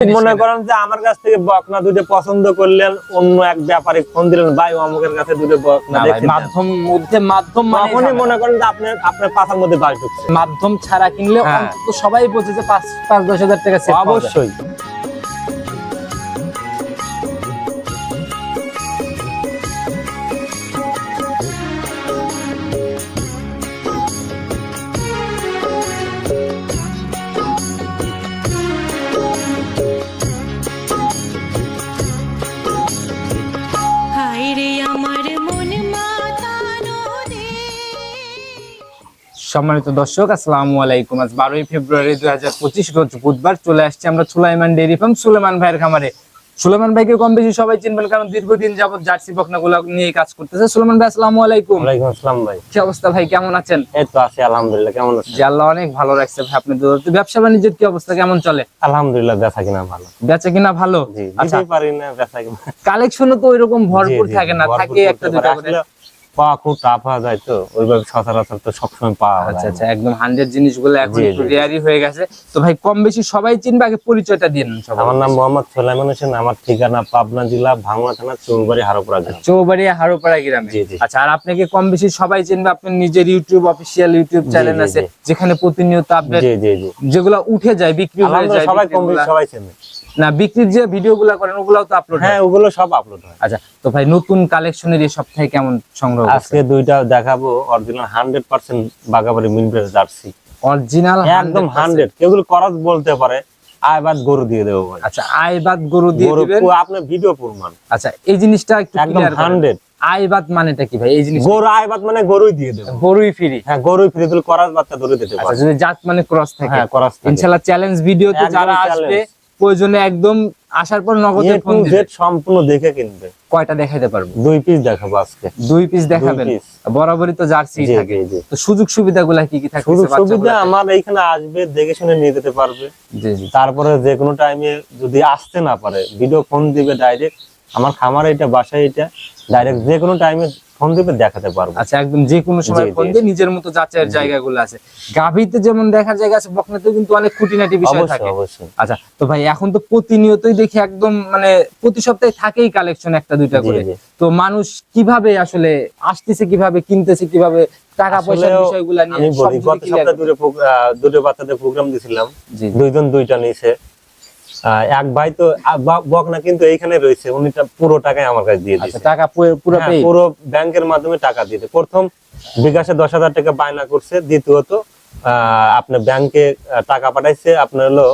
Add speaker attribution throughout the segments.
Speaker 1: মনে করেন যে আমার কাছ থেকে বকনা দুটো পছন্দ করলেন অন্য এক ব্যাপারে ফোন দিলেন ভাই অমুকের কাছে দুটো বকনা।
Speaker 2: মাধ্যম মধ্যে মাধ্যম মানে
Speaker 1: মনে করেন যে আপনার আপনার পাতার মধ্যে বাস ঢুকছে
Speaker 2: মাধ্যম ছাড়া কিনলে
Speaker 1: হ্যাঁ।
Speaker 2: সবাই বলছে যে পাঁচ পাঁচ দশ হাজার টাকা।
Speaker 1: অবশ্যই
Speaker 2: সম্মানিত দর্শক আসসালামু আলাইকুম। আজ বারোই ফেব্রুয়ারি দুই হাজার পঁচিশ রোজ বুধবার চলে আসছে আমরা সুলাইমান ডেয়ারি ফার্ম সুলেমান ভাইয়ের খামারে। সুলেমান ভাইকে কম বেশি সবাই চিনবেন কারণ দীর্ঘদিন যাবত জার্সি বকনাগুলো নিয়ে কাজ করতেছে। সুলেমান ভাই আসসালামু আলাইকুম।
Speaker 1: ওয়ালাইকুম আসসালাম ভাই।
Speaker 2: কি অবস্থা ভাই কেমন আছেন?
Speaker 1: এই তো আছি আলহামদুলিল্লাহ কেমন আছেন?
Speaker 2: যে আল্লাহ অনেক ভালো রাখছে ভাই আপনি তো ব্যবসা বাণিজ্যের কি অবস্থা কেমন চলে?
Speaker 1: আলহামদুলিল্লাহ বেচা কিনা ভালো।
Speaker 2: বেচা কিনা ভালো?
Speaker 1: জি
Speaker 2: আচ্ছা।
Speaker 1: পারি না বেচা কিনা।
Speaker 2: কালেকশনও তো ওইরকম ভরপুর
Speaker 1: জি, জি,
Speaker 2: থাকে না থাকে একটা দুটো করে।
Speaker 1: পাওয়া খুব টাফ হয়ে যায় তো ওইভাবে সচরাচর তো সবসময় পাওয়া
Speaker 2: আচ্ছা আচ্ছা একদম হান্ড্রেড জিনিসগুলো এখন। রেয়ারই হয়ে গেছে। তো ভাই কম বেশি সবাই চিনবে আগে পরিচয়টা দিন
Speaker 1: আমার নাম মোহাম্মদ সোলাইমান হোসেন আমার ঠিকানা পাবনা জেলা ভাঙড়া থানা চৌবাড়ি হারোপাড়া গ্রাম।
Speaker 2: চৌবাড়িয়া হারোপাড়া গ্রামে।
Speaker 1: জি, জি।
Speaker 2: আচ্ছা আর আপনাকে কম বেশি সবাই চিনবে আপনার নিজের ইউটিউব অফিসিয়াল ইউটিউব চ্যানেল আছে যেখানে প্রতিনিয়ত আপডেট যেগুলো উঠে যায় বিক্রি হয়ে যায়
Speaker 1: সবাই কম বেশি সবাই চেনে
Speaker 2: না বিক্রির যে ভিডিওগুলো করেন ওগুলাও তো আপলোড
Speaker 1: হ্যাঁ? ওগুলো সব আপলোড হয়।
Speaker 2: আচ্ছা তো ভাই নতুন কালেকশনের এই সপ্তাহে কেমন সংগ্রহ
Speaker 1: আজকে দুইটা দেখাবো অরিজিনাল হান্ড্রেড পার্সেন্ট বাগাবাড়ি মিনপ্রেস জার্সি।
Speaker 2: অরিজিনাল
Speaker 1: একদম হান্ড্রেড কেউগুলো করজ বলতে পারে আয়বাদ গরু দিয়ে দেবো ভাই।
Speaker 2: আচ্ছা আইবাদ গরু দিয়ে দিবেন?
Speaker 1: পুরো আপনার ভিডিও প্রমাণ।
Speaker 2: আচ্ছা এই জিনিসটা একটু
Speaker 1: একদম
Speaker 2: ক্লিয়ার করেন।
Speaker 1: হান্ড্রেড
Speaker 2: আইবাদ মানেটা কি ভাই? এই জিনিস
Speaker 1: গরু আয়বাদ মানে গরুই দিয়ে দেবো।
Speaker 2: গরুই ফ্রি
Speaker 1: হ্যাঁ গরুই ফিরে দিলে করাজ বাচ্চা ধরে দিতে
Speaker 2: আচ্ছা
Speaker 1: পারে।
Speaker 2: যদি জাত মানে ক্রস থাকে।
Speaker 1: হ্যাঁ থাকে।
Speaker 2: ইনশাআল্লাহ চ্যালেঞ্জ ভিডিওতে যারা আসবে। প্রয়োজনে একদম আসার পর নগদে ফোন
Speaker 1: সম্পূর্ণ দেখে কিনবে।
Speaker 2: কয়টা দেখাইতে পারব?
Speaker 1: দুই পিস দেখাবো আজকে।
Speaker 2: দুই পিস দেখাবেন? বরাবরই তো জার্সি থাকে। তো সুযোগ সুবিধাগুলো কি কি থাকে
Speaker 1: সুযোগ সুবিধা আমার এইখানে আসবে দেখে শুনে নিয়ে যেতে পারবে।
Speaker 2: জি জি।
Speaker 1: তারপরে যে কোনো টাইমে যদি আসতে না পারে ভিডিও ফোন দিবে ডাইরেক্ট আমার খামার এটা বাসায় এটা ডাইরেক্ট যে কোনো টাইমে ফোন দিবে দেখাতে পারব।
Speaker 2: আচ্ছা একদম যে কোনো সময় ফোন দিয়ে নিজের মতো যাচাইয়ের জায়গাগুলো আছে। গাভীতে যেমন দেখার জায়গা আছে বকনাতেও কিন্তু অনেক খুঁটিনাটি বিষয় থাকে। আচ্ছা তো ভাই এখন তো প্রতিনিয়তই দেখি একদম মানে প্রতি সপ্তাহে থাকেই কালেকশন একটা দুইটা করে। তো মানুষ কীভাবে আসলে আসতেছে কীভাবে কিনতেছে কীভাবে টাকা পয়সার বিষয়গুলো নিয়ে
Speaker 1: আমি বলি গত সপ্তাহে দুটো দুটো বাচ্চাদের প্রোগ্রাম দিছিলাম। দুইজন দুইটা নিয়েছে। এক ভাই তো বকনা কিন্তু এইখানে রয়েছে উনি পুরো টাকাই আমার কাছে দিয়ে
Speaker 2: আচ্ছা
Speaker 1: দিয়েছে।
Speaker 2: টাকা পুরো- পুরো
Speaker 1: হ্যাঁ, ব্যাংকের মাধ্যমে টাকা প্রথম বিকাশে দশ হাজার টাকা বায়না করছে দ্বিতীয়ত আপনার ব্যাংকে টাকা পাঠাইছে আপনার হলো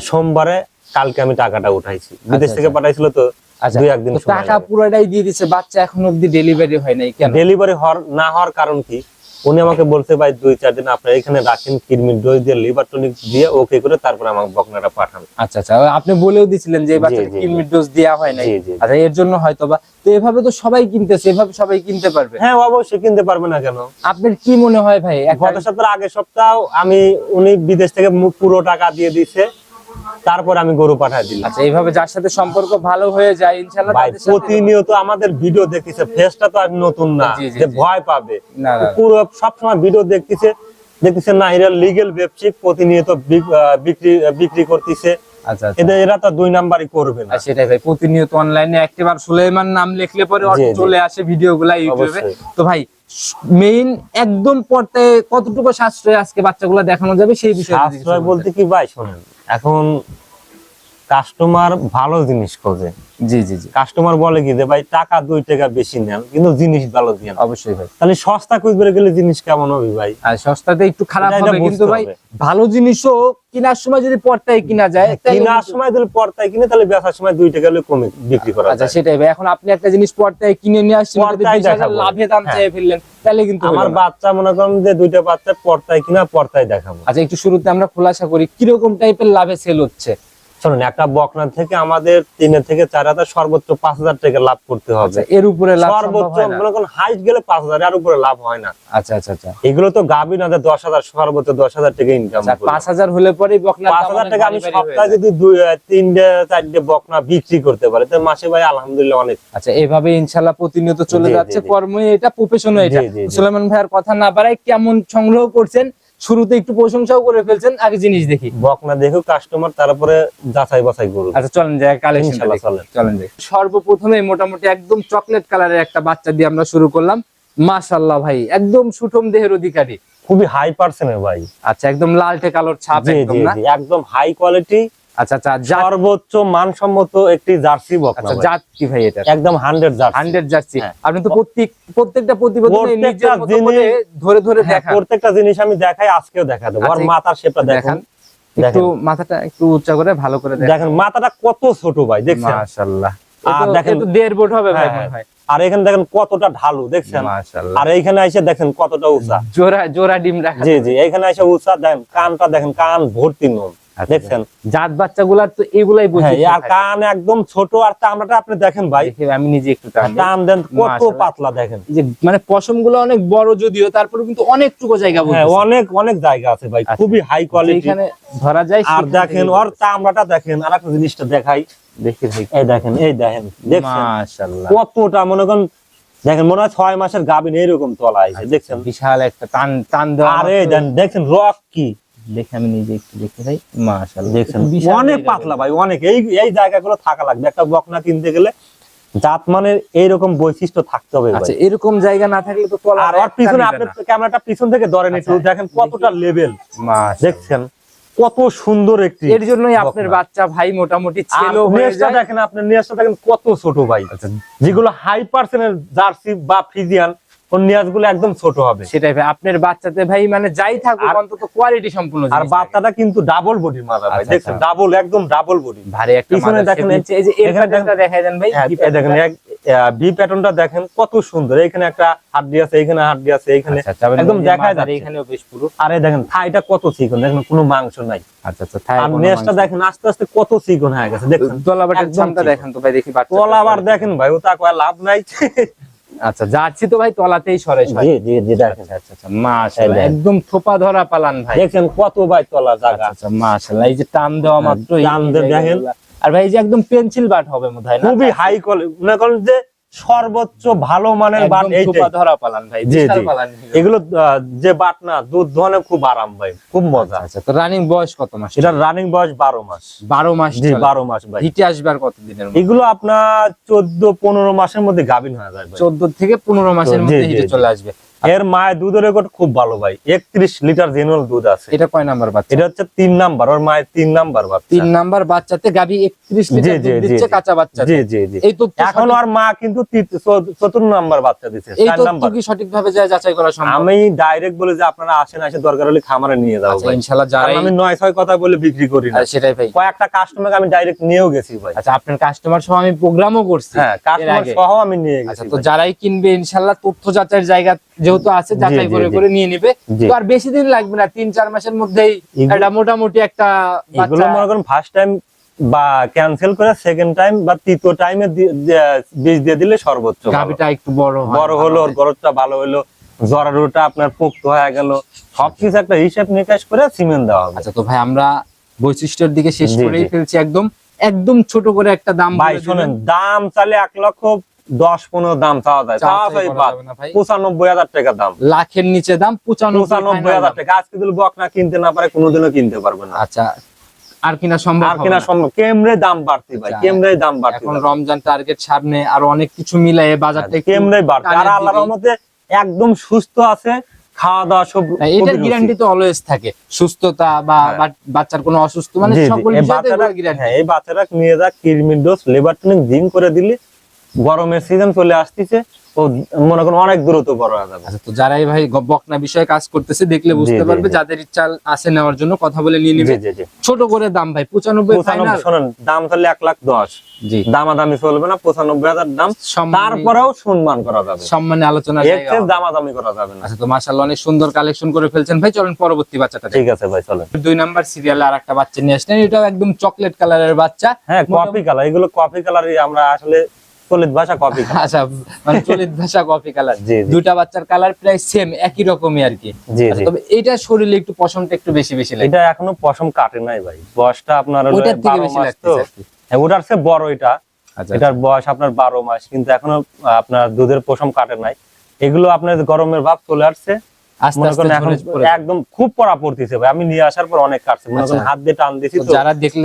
Speaker 1: সোমবারে কালকে আমি টাকাটা উঠাইছি। বিদেশ থেকে
Speaker 2: আচ্ছা।
Speaker 1: পাঠাইছিল তো
Speaker 2: আচ্ছা
Speaker 1: দুই একদিন
Speaker 2: টাকা পুরোটাই দিয়ে দিচ্ছে বাচ্চা এখন অব্দি ডেলিভারি হয় নাই কেন?
Speaker 1: ডেলিভারি হওয়ার না হওয়ার কারণ কি? উনি আমাকে বলতে ভাই দুই চার দিন আপনার এখানে রাখেন কিডনির ডোজ দিয়ে লিভার টনিক দিয়ে ওকে করে তারপর আমাকে বকনাটা পাঠান।
Speaker 2: আচ্ছা আচ্ছা আপনি বলেও দিছিলেন যে বাচ্চাকে। কিডনির ডোজ দেওয়া হয় নাই। আচ্ছা এর জন্য হয়তো বা তো এভাবে তো সবাই কিনতেছে এভাবে সবাই কিনতে পারবে।
Speaker 1: হ্যাঁ অবশ্যই কিনতে পারবে না কেন?
Speaker 2: আপনার কি মনে হয় ভাই?
Speaker 1: গত সপ্তাহের আগের সপ্তাহ আমি উনি বিদেশ থেকে পুরো টাকা দিয়ে দিছে তারপর আমি গরু পাঠাই দিলাম।
Speaker 2: আচ্ছা এইভাবে যার সাথে সম্পর্ক ভালো হয়ে যায় ইনশাআল্লাহ
Speaker 1: ভাই প্রতিনিয়ত আমাদের ভিডিও দেখতেছে ফেসটা তো আর নতুন না যে ভয় পাবে। পুরো সবসময় ভিডিও দেখতেছে দেখতেছে না এরা লিগেল ব্যবসায়িক প্রতিনিয়ত বিক- বিক্রি বিক্রি করতেছে।
Speaker 2: আচ্ছা আচ্ছা
Speaker 1: এদের এরা তো দুই নাম্বারই করবে না
Speaker 2: সেটাই ভাই প্রতিনিয়ত অনলাইনে নাম লিখলে পরে। চলে আসে ভিডিওগুলা ইউটিউবে
Speaker 1: অবশ্যই।
Speaker 2: তো ভাই মেইন একদম পড়তে কতটুকু সাশ্রয় আজকে বাচ্চাগুলো দেখানো যাবে সেই বিষয়ে
Speaker 1: সাশ্রয় বলতে কি ভাই শোনেন এখন কাস্টমার ভালো জিনিস খোঁজে।
Speaker 2: জি জি জি।
Speaker 1: কাস্টমার বলে কি যে ভাই টাকা দুই টাকা বেশি নেন কিন্তু জিনিস ভালো দিয়ে
Speaker 2: অবশ্যই ভাই।
Speaker 1: তাহলে সস্তা খুঁজবে গেলে জিনিস কেমন হবে ভাই?
Speaker 2: আর সস্তাতে একটু খারাপ হবে কিন্তু ভাই ভালো জিনিসও কেনার সময় যদি পর্দায় কিনা যায়
Speaker 1: কেনার সময় দিলে পর্দায় কিনে তাহলে বেচার সময় দুই টাকা হলে কমে বিক্রি করা
Speaker 2: আচ্ছা সেটাই ভাই। এখন আপনি একটা জিনিস পর্দায় কিনে নিয়ে আসছেন যদি
Speaker 1: পর্দায়
Speaker 2: 20,000 লাভে দাম
Speaker 1: হ্যাঁ।
Speaker 2: চেয়ে ফেললেন তাহলে কিন্তু
Speaker 1: আমার বাচ্চা মনে করেন যে দুইটা বাচ্চা পর্দায় কিনা পর্দায় দেখাবো।
Speaker 2: আচ্ছা একটু শুরুতে আমরা খোলাসা করি কীরকম টাইপের লাভে সেল হচ্ছে?
Speaker 1: শোনেন একটা বকনা থেকে আমাদের তিনের থেকে চার হাজার সর্বোচ্চ পাঁচ হাজার টাকা লাভ করতে হবে।
Speaker 2: আচ্ছা এর উপরে
Speaker 1: সর্বোচ্চ? মনে করেন হাইট গেলে পাঁচ হাজার আর উপরে লাভ হয় না।
Speaker 2: আচ্ছা আচ্ছা আচ্ছা।
Speaker 1: এগুলো তো গাবি না দশ হাজার সর্বোচ্চ দশ হাজার টাকা ইনকাম
Speaker 2: আচ্ছা, পাঁচ হাজার হলে বকনা
Speaker 1: পাঁচ হাজার টাকা আমি সপ্তাহে যদি তিনটে চারটে বকনা বিক্রি করতে পারি তো মাসে ভাই আলহামদুলিল্লাহ অনেক।
Speaker 2: আচ্ছা এইভাবে ইনশাল্লাহ প্রতিনিয়ত চলে যাচ্ছে। কর্মই এটা প্রফেশন এটা।
Speaker 1: জি, জি।
Speaker 2: সুলেমান ভাইয়ের কথা না বাড়াই কেমন সংগ্রহ করছেন শুরুতে একটু প্রশংসাও করে ফেলছেন আগে জিনিস দেখি।
Speaker 1: বকনা দেখো কাস্টমার তারপরে যাচাই বাছাই করুন
Speaker 2: আচ্ছা চলেন যাই কালেকশন
Speaker 1: চলেন।
Speaker 2: চলেন যাই সর্বপ্রথমে মোটামুটি একদম চকলেট কালারের একটা বাচ্চা দিয়ে আমরা শুরু করলাম। মাশাআল্লাহ ভাই একদম সুঠম দেহের অধিকারী।
Speaker 1: খুবই হাই পার্সেন্টের ভাই।
Speaker 2: আচ্ছা একদম লালটে কালোর ছাপ একদম না?
Speaker 1: একদম হাই কোয়ালিটি
Speaker 2: আচ্ছা আচ্ছা
Speaker 1: সর্বোচ্চ মানসম্মত একটি জার্সি বকনা
Speaker 2: আচ্ছা
Speaker 1: ভাই।
Speaker 2: ভাই এটা
Speaker 1: একদম হান্ড্রেড জার্সি।
Speaker 2: Hundred jersey.
Speaker 1: হ্যাঁ।
Speaker 2: আপনি তো প্রত্যেক প্রত্যেকটা প্রতিবেদনে নিজের মতো ধরে ধরে
Speaker 1: হ্যাঁ, প্রত্যেকটা জিনিস আমি দেখাই আজকেও দেখা দেবো। আর
Speaker 2: আচ্ছা,
Speaker 1: মাথার শেপটা দেখেন।
Speaker 2: একটু মাথাটা একটু উচ্চা করে ভালো করে দেখেন।
Speaker 1: মাথাটা কত ছোট ভাই দেখছেন?
Speaker 2: মাশাআল্লাহ।
Speaker 1: আর দেখেন-
Speaker 2: দেড় ফুট হবে ভাই
Speaker 1: হ্যাঁ,
Speaker 2: মনে
Speaker 1: আর এখানে দেখেন কতটা ঢালু দেখছেন? আর এইখানে এসে দেখেন কতটা উঁচা।
Speaker 2: জোড়া জোড়া ডিম রাখা
Speaker 1: জি জি এইখানে এসে উঁচা দেখেন কানটা দেখেন কান ভর্তি নোম দেখছেন?
Speaker 2: জাত বাচ্চাগুলার তো এগুলাই বুঝি
Speaker 1: হ্যাঁ আর কান একদম ছোট আর চামড়াটা আপনি দেখেন ভাই।
Speaker 2: আমি নিজে একটু টান
Speaker 1: দেন কত পাতলা দেখেন।
Speaker 2: যে মানে পশমগুলো অনেক বড় যদিও তারপরে কিন্তু অনেকটুকু জায়গা
Speaker 1: হ্যাঁ অনেক অনেক জায়গা আছে ভাই
Speaker 2: আচ্ছা।
Speaker 1: খুবই হাই কোয়ালিটি
Speaker 2: এখানে ধরা যায়
Speaker 1: আর দেখেন ওর চামড়াটা দেখেন আর একটা জিনিসটা দেখাই।
Speaker 2: দেখি ভাই
Speaker 1: এই দেখেন এই দেখেন দেখছেন?
Speaker 2: মাশাআল্লাহ।
Speaker 1: কতটা মনে করেন দেখেন মনে হয় ছয় মাসের তলা আছে দেখছেন?
Speaker 2: বিশাল একটা টান টান দেওয়া
Speaker 1: আরে
Speaker 2: মাত্র-
Speaker 1: দেন দেখছেন রক কি?
Speaker 2: দেখে আমি নিজে একটু দেখতে ভাই মাশাআল্লাহ।
Speaker 1: দেখছেন। অনেক পাতলা ভাই অনেক। এই এই জায়গাগুলো থাকা লাগবে। একটা বকনা কিনতে গেলে জাত মানের এইরকম বৈশিষ্ট্য থাকতে হবে
Speaker 2: আচ্ছা এরকম জায়গা না থাকলে তো
Speaker 1: আর পিছনে আপনি ক্যামেরাটা পিছন থেকে ধরেন একটু
Speaker 2: আচ্ছা,
Speaker 1: দেখেন কতটা লেভেল দেখছেন? কত সুন্দর একটি
Speaker 2: এর জন্যই আপনার বাচ্চা ভাই মোটামুটি হয়ে যায়।
Speaker 1: দেখেন আপনি নেসটা দেখেন কত ছোট ভাই।
Speaker 2: আচ্ছা।
Speaker 1: যেগুলো হাই পার্সেন্টের জার্সি বা ফিজিয়ান ওর নিয়াজ একদম ছোট হবে।
Speaker 2: সেটাই ভাই আপনার বাচ্চাতে ভাই মানে যাই থাকুক অন্তত কোয়ালিটি সম্পূর্ণ
Speaker 1: আর
Speaker 2: জিনিস
Speaker 1: বাচ্চাটা কিন্তু ডাবল বডি মাথা ভাই। ডাবল একদম ডাবল বডি
Speaker 2: ভারী একটা
Speaker 1: পিছনে দেখেন
Speaker 2: এই যে এর প্যাটার্নটা দেখাই দেন ভাই কি
Speaker 1: এই দেখেন ভি প্যাটার্নটা দেখেন কত সুন্দর। এখানে একটা হাড্ডি আছে এখানে হাড্ডি আছে এখানে
Speaker 2: আচ্ছা, আচ্ছা,
Speaker 1: একদম
Speaker 2: এই যে
Speaker 1: যাচ্ছে।
Speaker 2: এখানেও বেশ পুরো
Speaker 1: আর দেখেন থাইটা কত চিকন দেখেন কোনো মাংস নাই।
Speaker 2: আচ্ছা আচ্ছা থাই
Speaker 1: আর নেসটা দেখেন আস্তে আস্তে কত চিকন হয়ে গেছে দেখেন
Speaker 2: তলাবাটের দেখেন তো ভাই দেখি
Speaker 1: দেখেন ভাই ও তা কয় লাভ নাই।
Speaker 2: আচ্ছা যাচ্ছি তো ভাই তলাতেই সরে সরে।
Speaker 1: জি জি জি দেখেন।
Speaker 2: আচ্ছা আচ্ছা মাশাআল্লাহ একদম থোপা ধরা পালান ভাই।
Speaker 1: কত ভাই তলা জায়গা।
Speaker 2: আচ্ছা আচ্ছা মাশাআল্লাহ এই যে টান দেওয়া
Speaker 1: হ্যাঁ,
Speaker 2: মাত্র
Speaker 1: টান দেখেন।
Speaker 2: আর ভাই এই যে একদম পেন্সিল বাট হবে মনে হয় না?
Speaker 1: খুবই হাই কোয়ালিটি মনে করেন যে সর্বোচ্চ ভালো মানের বাট
Speaker 2: ধরা পালান ভাই
Speaker 1: জি, জি। এগুলো যে বাট না দুধ দোহানে খুব আরাম ভাই খুব মজা।
Speaker 2: আছে তো রানিং বয়স কত মাস?
Speaker 1: এটা রানিং বয়স বারো মাস।
Speaker 2: বারো মাস
Speaker 1: জি
Speaker 2: চলে।
Speaker 1: বারো মাস ভাই।
Speaker 2: হিটে আসবার কত দিনের
Speaker 1: এগুলো আপনার চোদ্দ পনেরো মাসের মধ্যে গাভিন হয়ে যাবে ভাই।
Speaker 2: চোদ্দ থেকে পনেরো মাসের মধ্যে হিটে চলে আসবে।
Speaker 1: এর মায়ের দুধের রেকর্ড খুব ভালো ভাই। একত্রিশ লিটার জেনুয়াল দুধ আছে।
Speaker 2: এটা কয় নাম্বার বাচ্চা?
Speaker 1: এটা হচ্ছে তিন নাম্বার ওর মায়ের তিন নাম্বার বাচ্চা।
Speaker 2: তিন নাম্বার বাচ্চাতে গাবি একত্রিশ লিটার দুধ দিচ্ছে কাঁচা বাচ্চা
Speaker 1: জি জি জি।
Speaker 2: এই তথ্য
Speaker 1: এখন ওর মা কিন্তু চতুর্থ নাম্বার বাচ্চা দিচ্ছে
Speaker 2: এই তথ্য কি সঠিক ভাবে যায় যাচাই করা সম্ভব?
Speaker 1: আমি ডাইরেক্ট বলে যে আপনারা আসেন আসে দরকার হলে খামারে নিয়ে যাব
Speaker 2: আচ্ছা
Speaker 1: ভাই।
Speaker 2: ইনশাআল্লাহ
Speaker 1: কারণ আমি নয় ছয় কথা বলে বিক্রি করি না।
Speaker 2: সেটাই ভাই।
Speaker 1: কয়েকটা কাস্টমার আমি ডাইরেক্ট নিয়েও গেছি ভাই।
Speaker 2: আচ্ছা আপনার কাস্টমার সহ আমি প্রোগ্রামও করছি
Speaker 1: হ্যাঁ কাস্টমার সহ আমি নিয়ে
Speaker 2: আচ্ছা
Speaker 1: গেছি
Speaker 2: তো যারাই কিনবে ইনশাল্লাহ তথ্য যাচাইয়ের জায়গা যেহেতু আছে যাচাই করে করে নিয়ে নিবে। তো আর বেশি দিন লাগবে না তিন চার মাসের মধ্যেই একটা মোটামুটি একটা
Speaker 1: এগুলো মনে করেন ফার্স্ট টাইম বা ক্যান্সেল করে সেকেন্ড টাইম বা তৃতীয় টাইমে বীজ দিয়ে দিলে সর্বোচ্চ।
Speaker 2: গাভিটা একটু বড়
Speaker 1: বড় হলো গরজটা ভালো হলো জরারুটা আপনার পোক্ত হয়ে গেল। সবকিছু একটা হিসাব নিকাশ করে সিমেন্ট দেওয়া হবে।
Speaker 2: আচ্ছা তো ভাই আমরা বৈশিষ্ট্যের দিকে শেষ করেই ফেলছি একদম একদম ছোট করে একটা দাম
Speaker 1: ভাই শোনেন দাম তাহলে এক লক্ষ দশ পনেরো দাম চাওয়া যায়।
Speaker 2: চাওয়া
Speaker 1: বাদ। পঁচানব্বই হাজার টাকা দাম।
Speaker 2: লাখের নিচে দাম পঁচানব্বই
Speaker 1: হাজার টাকা। আজকে যদি বকনা কিনতে না পারে কোনোদিনও কিনতে পারবে না।
Speaker 2: আচ্ছা আর কিনা সম্ভব
Speaker 1: আর কিনা সম্ভব কেমরে দাম বাড়তি ভাই?
Speaker 2: আচ্ছা,
Speaker 1: কেমরে দাম বাড়তি
Speaker 2: এখন রমজান টার্গেট সামনে আরও অনেক কিছু মিলাই বাজারটা
Speaker 1: কেমরে বাড়তি? আর
Speaker 2: টানের
Speaker 1: আল্লাহর
Speaker 2: দিকেই।
Speaker 1: একদম সুস্থ আছে খাওয়া দাওয়া সব
Speaker 2: না, এটার গ্যারান্টি তো অলওয়েজ থাকে। সুস্থতা বা
Speaker 1: হ্যাঁ।
Speaker 2: বাচ্চার কোনো অসুস্থ মানে সকল
Speaker 1: এই বাচ্চারা
Speaker 2: গ্যারান্টি
Speaker 1: এই বাচ্চারা নিয়ে যাক কিরমির ডোজ লেবার টনিক জিম করে দিলে গরমের সিজন চলে আসতেছে ও মনে করেন অনেক দ্রুত বড় হয়ে যাবে।
Speaker 2: আচ্ছা তো যারাই ভাই বকনা বিষয়ে কাজ করতেছে দেখলে বুঝতে পারবে যাদের ইচ্ছা আছে নেওয়ার জন্য কথা বলে নিয়ে নিবে। ছোট করে দাম ভাই পঁচানব্বই
Speaker 1: শোনেন দাম তাহলে এক লাখ দশ।
Speaker 2: জি।
Speaker 1: দামাদামি চলবে না পঁচানব্বই হাজার দাম। তারপরেও সম্মান করা যাবে।
Speaker 2: সম্মানে আলোচনা
Speaker 1: দামাদামি করা যাবে না।
Speaker 2: আচ্ছা তো মাশাআল্লাহ অনেক সুন্দর কালেকশন করে ফেলছেন ভাই। চলেন পরবর্তী বাচ্চাটা
Speaker 1: ঠিক আছে ভাই চলেন।
Speaker 2: দুই নাম্বার সিরিয়ালে আর একটা বাচ্চা নিয়ে আসলেন এটাও একদম চকলেট কালারের বাচ্চা।
Speaker 1: হ্যাঁ কফি কালার এগুলো কফি কালারই আমরা আসলে চলিত ভাষা কালার
Speaker 2: আচ্ছা মানে চলিত ভাষা কফি কালার
Speaker 1: জি।
Speaker 2: বাচ্চার কালার প্রায় সেম একই রকমই আর কি। আচ্ছা, তবে এটা শরীরে একটু পশমটা একটু বেশি বেশি লাগে।
Speaker 1: এটা এখনও পশম কাটে নাই ভাই। বয়সটা আপনার
Speaker 2: ওটার থেকে বেশি লাগতেছে।
Speaker 1: হ্যাঁ, ওটার চেয়ে বড় এটা।
Speaker 2: আচ্ছা
Speaker 1: এটার বয়স আপনার বারো মাস কিন্তু এখনও আপনার দুধের পশম কাটে নাই। এগুলো আপনার গরমের ভাব চলে আসছে। একদম খুব পড়া পড়তেছে ভাই। আমি নিয়ে আসার পর অনেক কাটছে। মনে করেন
Speaker 2: আচ্ছা।
Speaker 1: হাত দিয়ে টান দিছি
Speaker 2: তো
Speaker 1: তো
Speaker 2: যারা দেখলে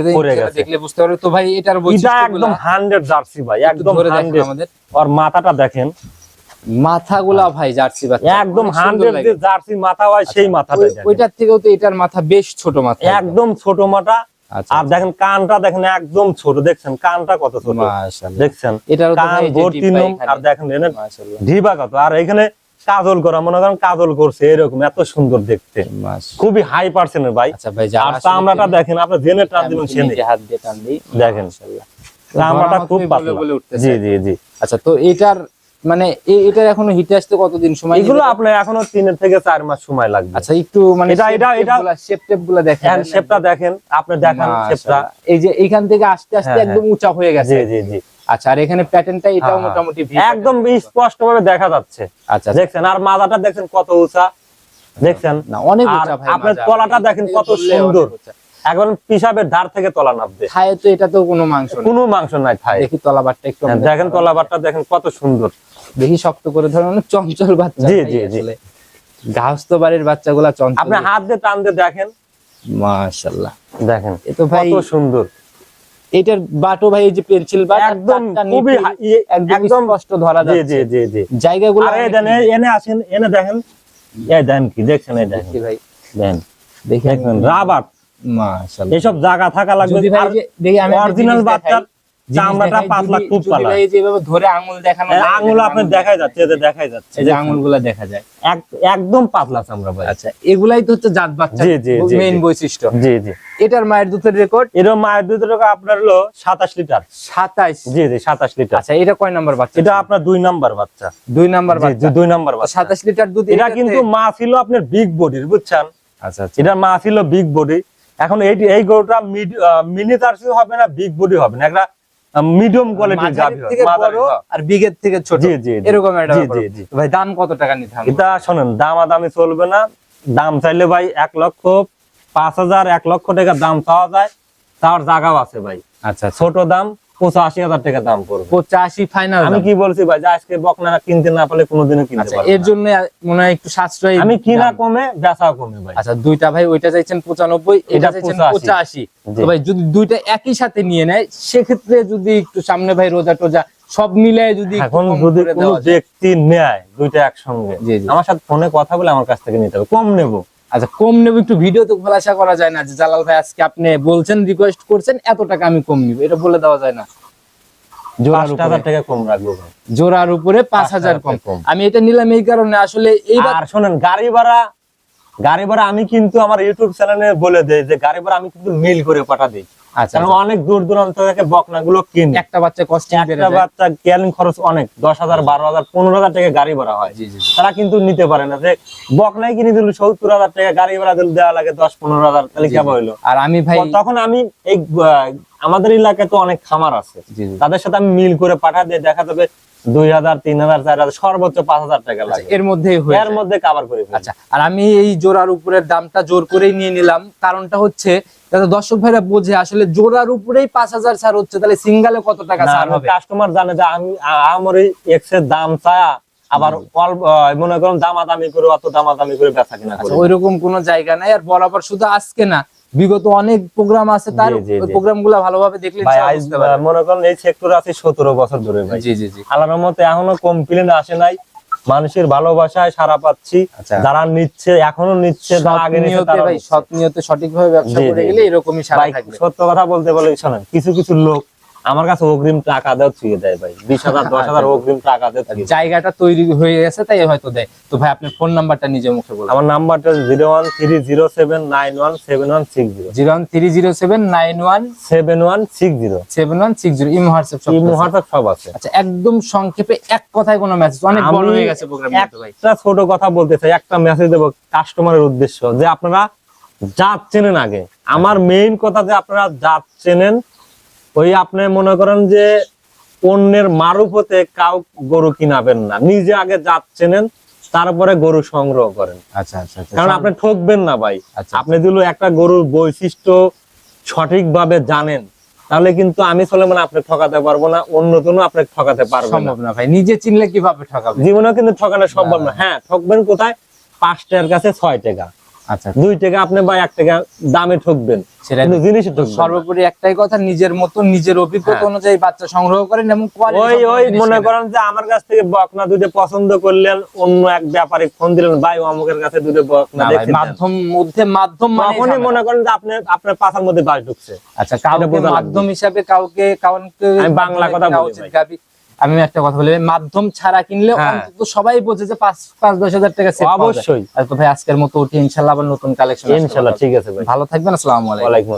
Speaker 2: দেখলে বুঝতে পারবে। তো ভাই এটার
Speaker 1: এটা একদম হান্ড্রেড জার্সি ভাই একদম
Speaker 2: ধরে দেখেন
Speaker 1: হান্ড্রেড
Speaker 2: আমাদের।
Speaker 1: আর মাথাটা দেখেন।
Speaker 2: মাথাগুলা ভাই জার্সি
Speaker 1: একদম
Speaker 2: অনেক সুন্দর
Speaker 1: হান্ড্রেড
Speaker 2: লাগে।
Speaker 1: যে জার্সি মাথা হয় সেই মাথাটা
Speaker 2: ওই- ওইটার থেকেও তো এটার মাথা বেশ ছোট মাথা।
Speaker 1: একদম ছোট মাথা।
Speaker 2: আচ্ছা।
Speaker 1: আর দেখেন কানটা দেখেন একদম ছোট। দেখছেন কানটা কত ছোট? দেখছেন?
Speaker 2: তো
Speaker 1: কান ভর্তি। আর দেখেন ঢিবা কত? আর এখানে কাজল করা মনে করেন কাজল করছে এরকম এত সুন্দর দেখতে। খুবই হাই পার্সেন্টের ভাই।
Speaker 2: আচ্ছা ভাই
Speaker 1: আর চামড়াটা দেখেন আপনি জেনে টান দিবেন সেনে
Speaker 2: হাত দিয়ে টান দিই।
Speaker 1: দেখেন।
Speaker 2: মাশাআল্লাহ।
Speaker 1: চামড়াটা খুব পাতলা। জি জি জি।
Speaker 2: আচ্ছা তো এটার মানে এ- এটার এখনও হিটে আসতে কতদিন সময়
Speaker 1: এগুলো আপনার এখনও তিন থেকে চার মাস সময় লাগবে।
Speaker 2: আচ্ছা একটু মানে
Speaker 1: এটা- এটা- এটা-
Speaker 2: শেপ টেপগুলো দেখেন।
Speaker 1: শেপটা দেখেন আপনি দেখেন শেপটা
Speaker 2: এই যে এখান থেকে আস্তে আস্তে
Speaker 1: হ্যাঁ,
Speaker 2: একদম উঁচা হয়ে গেছে।
Speaker 1: জি জি
Speaker 2: আচ্ছা আর এখানে প্যাটার্নটা এটাও
Speaker 1: হ্যাঁ, হ্যাঁ।
Speaker 2: মোটামুটি
Speaker 1: একদম স্পষ্ট ভাবে দেখা যাচ্ছে।
Speaker 2: আচ্ছা আচ্ছা।
Speaker 1: দেখছেন আর মাথাটা কত উঁচা? দেখছেন?
Speaker 2: না অনেক
Speaker 1: আর
Speaker 2: উঁচা ভাই
Speaker 1: আপনার তলাটা দেখেন কত সুন্দর। এখন পিসাবের ধার থেকে তলা নামবে।
Speaker 2: খায় তো এটা তো কোনো মাংস
Speaker 1: কোনো মাংস নাই খায়
Speaker 2: দেখি তলাবারটা একটু
Speaker 1: হ্যাঁ, দেখেন তলাবারটা দেখেন কত সুন্দর।
Speaker 2: দেখি শক্ত করে ধরেন অনেক চঞ্চল বাচ্চা
Speaker 1: জি, জি, জি।
Speaker 2: আসলে। গাহস্থ বাড়ির বাচ্চাগুলা চঞ্চল।
Speaker 1: আপনি হাত দিয়ে টান দিয়ে দেখেন।
Speaker 2: মাশাআল্লাহ।
Speaker 1: দেখেন
Speaker 2: এ তো ভাই
Speaker 1: কত সুন্দর।
Speaker 2: এটার বাটো ভাই এই যে পেন্সিল বাট
Speaker 1: একদম খুবই ইয়ে-
Speaker 2: একদম স্পষ্ট ধরা যাচ্ছে।
Speaker 1: জি জি জি।
Speaker 2: জায়গাগুলো
Speaker 1: আর দেন এনে আসেন এনে দেখেন। এই দেখেন কি দেখছেন এই দেখেন
Speaker 2: ভাই।
Speaker 1: দেখেন।
Speaker 2: দেখি
Speaker 1: দেখেন রাবার।
Speaker 2: মাশাআল্লাহ।
Speaker 1: এসব জায়গা থাকা লাগবে।
Speaker 2: যদি ভাই দেখি আমি
Speaker 1: অরিজিনাল।
Speaker 2: জিনিস
Speaker 1: চামড়াটা পাতলা খুব পাতলা।
Speaker 2: যেভাবে ধরে আঙুল দেখানো
Speaker 1: আঙুল
Speaker 2: দেখেন
Speaker 1: আপনার দেখাই যাচ্ছে এই দেখাই যাচ্ছে
Speaker 2: এই যে আঙুলগুলা দেখা যায়।
Speaker 1: একদম পাতলা চামড়া ভাই
Speaker 2: আচ্ছা এগুলাই তো হচ্ছে জাত বাচ্চা
Speaker 1: জি, জি, জি,
Speaker 2: মেইন বৈশিষ্ট্য।
Speaker 1: জি জি।
Speaker 2: এটার মায়ের দুধের রেকর্ড
Speaker 1: মায়ের দুধের টাকা আপনার হলো সাতাশ লিটার।
Speaker 2: সাতাইশ
Speaker 1: জি জি সাতাশ লিটার।
Speaker 2: আচ্ছা এটা কয় নাম্বার বাচ্চা
Speaker 1: এটা আপনার দুই নাম্বার বাচ্চা।
Speaker 2: দুই নাম্বার বাচ্চা
Speaker 1: জি, দুই নাম্বার বাচ্চা।
Speaker 2: সাতাশ লিটার দুধ
Speaker 1: এটা কিন্তু মা ছিল আপনার বিগ বডির বুঝছেন?
Speaker 2: আচ্ছা আচ্ছা।
Speaker 1: এটা মা ছিল বিগ বডি এখন এই এই গরুটা মিনি জার্সি হবে না বিগ বডি হবে না। একটা মিডিয়াম কোয়ালিটির গাভি
Speaker 2: বড়। আর বিগের থেকে ছোট
Speaker 1: জি, জি।
Speaker 2: এরকম একটা
Speaker 1: জি, জি।
Speaker 2: ভাই দাম কত টাকা নিতে হবে
Speaker 1: এটা শোনেন দামাদামি চলবে না দাম চাইলে ভাই এক লক্ষ পাঁচ হাজার এক লক্ষ টাকা দাম পাওয়া যায় তার জায়গাও আছে ভাই
Speaker 2: আচ্ছা
Speaker 1: ছোট দাম পঁচাশি হাজার টাকা দাম পড়বে
Speaker 2: পঁচাশি ফাইনাল
Speaker 1: আমি কি বলছি ভাই যে আজকে কিনতে না পারলে কোনোদিনও কিনতে
Speaker 2: আচ্ছা এর জন্য মনে হয় একটু সাশ্রয়ী
Speaker 1: আমি কিনা কমে বেচা কমে ভাই।
Speaker 2: আচ্ছা দুইটা ভাই ওইটা চাইছেন পঁচানব্বই এটা চাইছেন পঁচাশি। তো ভাই যদি দুইটা একই সাথে নিয়ে নেয় সেক্ষেত্রে যদি একটু সামনে ভাই রোজা টোজা সব মিলে যদি
Speaker 1: এখন যদি কোনো ব্যক্তি নেয় দুইটা একসঙ্গে। আমার সাথে ফোনে কথা বলে আমার কাছ থেকে নিতে হবে। কম নেব।
Speaker 2: আচ্ছা কম নেব একটু ভিডিও তো খোলাসা করা যায় না। যে জালাল ভাই আজকে আপনি বলছেন রিকোয়েস্ট করছেন এত টাকা আমি কম নিব। এটা বলে দেওয়া যায় না। জোড়ার উপরে।
Speaker 1: কম রাখব ভাই।
Speaker 2: জোড়ার উপরে পাঁচ হাজার কম।
Speaker 1: কম।
Speaker 2: আমি এটা নিলাম এই কারণে। আসলে এইবার
Speaker 1: শোনেন গাড়ি ভাড়া গাড়ি ভাড়া আমি কিন্তু আমার ইউটিউব চ্যানেলে বলে দেয় যে গাড়ি ভাড়া আমি কিন্তু মিল করে পাঠা দিই। অনেক দূর দূরান্ত থেকে বকনা গুলো কিনে।
Speaker 2: একটা বাচ্চা কস্টিং বেড়ে
Speaker 1: একটা বাচ্চা ক্যারিং খরচ অনেক। দশ হাজার বারো হাজার পনেরো হাজার টাকা গাড়ি ভাড়া হয়। তারা কিন্তু নিতে পারে না। যে বকনাই কিনে দিল সত্তর হাজার টাকা গাড়ি ভাড়া দিলে দেওয়া লাগে দশ পনেরো হাজার তাহলে কেমন হইল?
Speaker 2: আর আমি ভাই
Speaker 1: তখন আমি এই আমাদের এলাকায় তো অনেক খামার আছে। তাদের সাথে আমি মিল করে পাঠা দিয়ে দেখা যাবে দুই হাজার তিন হাজার চার হাজার সর্বোচ্চ পাঁচ হাজার টাকা
Speaker 2: আচ্ছা,
Speaker 1: লাগে।
Speaker 2: এর মধ্যেই হয়ে
Speaker 1: এর মধ্যে কাবার করে
Speaker 2: আচ্ছা আর আমি এই জোড়ার উপরের দামটা জোর করেই নিয়ে নিলাম। কারণটা হচ্ছে যাতে দর্শক ভাইরা বোঝে আসলে জোড়ার উপরেই পাঁচ হাজার ছাড় হচ্ছে তাহলে সিঙ্গালে কত টাকা ছাড় হবে?
Speaker 1: কাস্টমার জানে যে আমি আমার এক্সের দাম চায়া আবার মনে করুন দামাদামি করে অত দামাদামি করে বেচা কিনা
Speaker 2: আচ্ছা ওইরকম কোনো জায়গা নাই আর বরাবর শুধু আজকে না বিগত অনেক প্রোগ্রাম আছে তার। প্রোগ্রামগুলা ভালোভাবে দেখলে।
Speaker 1: মনে করেন এই সেক্টর আছে সতেরো বছর ধরে ভাই।
Speaker 2: জি
Speaker 1: আল্লাহর মতে এখনও কমপ্লেন আসে নাই। মানুষের ভালোবাসায় সারা পাচ্ছি।
Speaker 2: আচ্ছা।
Speaker 1: যারা নিচ্ছে এখনও নিচ্ছে আগে
Speaker 2: ভাই সৎ নিয়তে সঠিকভাবে ব্যবসা করে গেলে এরকমই সারা থাকবে।
Speaker 1: সত্য কথা বলতে বলে শোনেন কিছু কিছু লোক আমার কাছে অগ্রিম টাকা দেওয়া ছুঁয়ে দেয় ভাই। বিশ হাজার দশ হাজার অগ্রিম টাকা দেয়
Speaker 2: জায়গাটা তৈরি হয়ে গেছে তাই হয়তো দেয় তো ভাই আপনার ফোন নাম্বারটা নিজে মুখে বলুন।
Speaker 1: আমার নাম্বারটা zero one three zero seven nine one seven one six zero.
Speaker 2: Zero one three zero seven nine one
Speaker 1: seven one six zero.
Speaker 2: Seven one six zero. Imo WhatsApp সব আছে।
Speaker 1: মুহারত সব আছে।
Speaker 2: আচ্ছা একদম সংক্ষেপে এক কথায় কোনো মেসেজ অনেক বড় হয়ে গেছে প্রোগ্রাম ভাই।
Speaker 1: একটা ছোট কথা বলতে চাই একটা মেসেজ দেবো কাস্টমারের উদ্দেশ্য যে আপনারা জাত চেনেন আগে। আমার মেইন কথা যে আপনারা জাত চেনেন ওই আপনি মনে করেন যে অন্যের মারুফতে কাউ গরু কিনাবেন না। নিজে আগে জাত চেনেন তারপরে গরু সংগ্রহ করেন।
Speaker 2: আচ্ছা আচ্ছা আচ্ছা।
Speaker 1: কারণ আপনি ঠকবেন না ভাই।
Speaker 2: আচ্ছা।
Speaker 1: আপনি যদি একটা গরুর বৈশিষ্ট্য সঠিকভাবে জানেন তাহলে কিন্তু আমি সলেমান আপনি ঠকাতে পারব না অন্য কোনো আপনি ঠকাতে পারবেন না।
Speaker 2: সম্ভব না ভাই। নিজে চিনলে কীভাবে ঠকাবে
Speaker 1: জীবনে কিন্তু ঠকানো সম্ভব না। হ্যাঁ ঠকবেন কোথায়? পাঁচ টাকার কাছে ছয় টাকা
Speaker 2: আচ্ছা
Speaker 1: দুই টাকা আপনি বা এক টাকা দামে ঠকবেন
Speaker 2: সেটা। সর্বোপরি একটাই কথা নিজের মতো নিজের অভিজ্ঞতা
Speaker 1: হ্যাঁ।
Speaker 2: অনুযায়ী বাচ্চা সংগ্রহ করেন এবং
Speaker 1: ওই ওই মনে করেন যে আমার কাছ থেকে বকনা দুটো পছন্দ করলেন অন্য এক ব্যাপারে ফোন দিলেন ভাই অমুকের কাছে দুটো বকনা।
Speaker 2: মাধ্যম মধ্যে মাধ্যম
Speaker 1: মনে করেন যে আপনি আপনার মধ্যে বাস ঢুকছে
Speaker 2: আচ্ছা কাউকে মাধ্যম হিসাবে কাউকে কাউকে
Speaker 1: বাংলা কথা বলি।
Speaker 2: আমি একটা কথা বলি মাধ্যম ছাড়া কিনলে
Speaker 1: হ্যাঁ।
Speaker 2: অন্তত সবাই বলছে যে পাঁচ পাঁচ দশ হাজার টাকা
Speaker 1: অবশ্যই।
Speaker 2: আর তো ভাই আজকের মতো উঠি ইনশাল্লাহ আবার নতুন কালেকশন
Speaker 1: ইনশাল্লাহ ঠিক আছে ভাই।
Speaker 2: ভালো থাকবেন
Speaker 1: আসসালামাইকুম